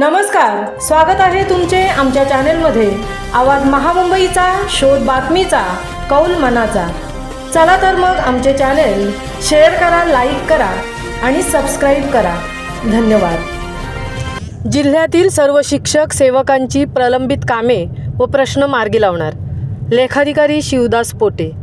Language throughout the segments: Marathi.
नमस्कार स्वागत आहे तुमचे आमच्या चॅनेलमध्ये. आवाज महामुंबईचा शोध बातमीचा कौल मनाचा. चला तर मग आमचे चॅनेल शेअर करा लाईक करा आणि सबस्क्राईब करा. धन्यवाद. जिल्ह्यातील सर्व शिक्षक सेवकांची प्रलंबित कामे व प्रश्न मार्गी लावणार. लेखाधिकारी शिवदास पोटे.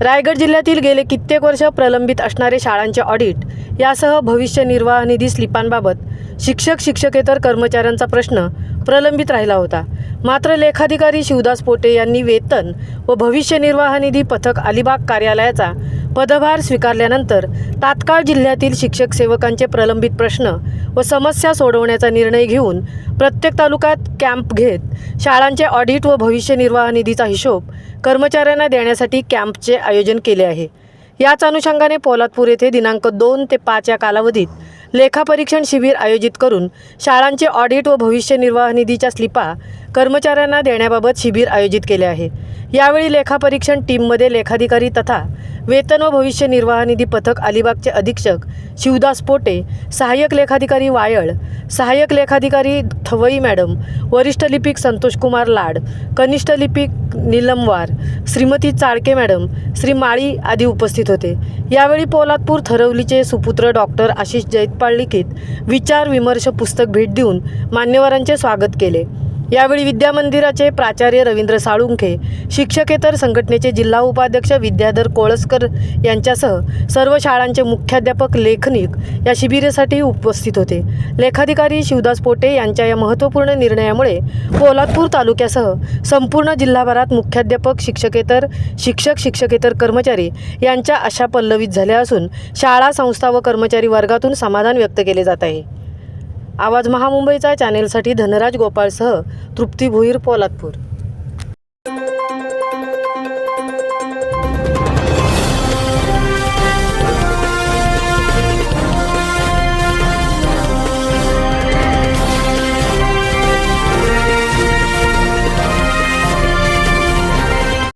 रायगड जिल्ह्यातील गेले कित्येक वर्ष प्रलंबित असणारे शाळांचे ऑडिट यासह भविष्य निर्वाह निधी स्लिपांबाबत शिक्षक शिक्षकेतर कर्मचाऱ्यांचा प्रश्न प्रलंबित राहिला होता. मात्र लेखाधिकारी शिवदास पोटे यांनी वेतन व भविष्य निर्वाह निधी पथक अलिबाग कार्यालयाचा पदभार स्वीकारल्यानंतर तात्काळ जिल्ह्यातील शिक्षक सेवकांचे प्रलंबित प्रश्न व समस्या सोडवण्याचा निर्णय घेऊन प्रत्येक तालुक्यात कॅम्प घेत शाळांचे ऑडिट व भविष्य निर्वाह निधीचा हिशोब कर्मचाऱ्यांना देण्यासाठी कॅम्पचे आयोजन केले आहे. याच अनुषंगाने पोलादपूर येथे दिनांक दोन ते पाच या कालावधीत लेखापरीक्षण शिबिर आयोजित करून शाळांचे ऑडिट व भविष्य निर्वाह निधीच्या स्लिपा कर्मचाऱ्यांना देण्याबाबत शिबिर आयोजित केले आहे. यावेळी लेखापरीक्षण टीममध्ये लेखाधिकारी तथा वेतन व भविष्य निर्वाह निधी पथक अलिबागचे अधीक्षक शिवदास पोटे सहाय्यक लेखाधिकारी वायळ सहाय्यक लेखाधिकारी थवई मॅडम वरिष्ठ लिपिक संतोषकुमार लाड कनिष्ठ लिपिक निलमवार श्रीमती चाळके मॅडम श्री माळी आदी उपस्थित होते. यावेळी पोलादपूर थरवलीचे सुपुत्र डॉक्टर आशिष जैतपाळ लिखित विचार विमर्श पुस्तक भेट देऊन मान्यवरांचे स्वागत केले. यावेळी विद्यामंदिराचे प्राचार्य रवींद्र साळुंखे शिक्षकेतर संघटनेचे जिल्हा उपाध्यक्ष विद्याधर कोळसकर यांच्यासह सर्व शाळांचे मुख्याध्यापक लेखनिक या शिबिरासाठी उपस्थित होते. लेखाधिकारी शिवदास पोटे यांच्या या महत्त्वपूर्ण निर्णयामुळे पोलादपूर तालुक्यासह संपूर्ण जिल्हाभरात मुख्याध्यापक शिक्षकेतर शिक्षक शिक्षकेतर कर्मचारी यांच्या आशा पल्लवित झाल्या असून शाळा संस्था व कर्मचारी वर्गातून समाधान व्यक्त केले जात आहे. आवाज महामुंबईचा चॅनेलसाठी धनराज गोपाळसह तृप्ती भुईर पोलादपूर.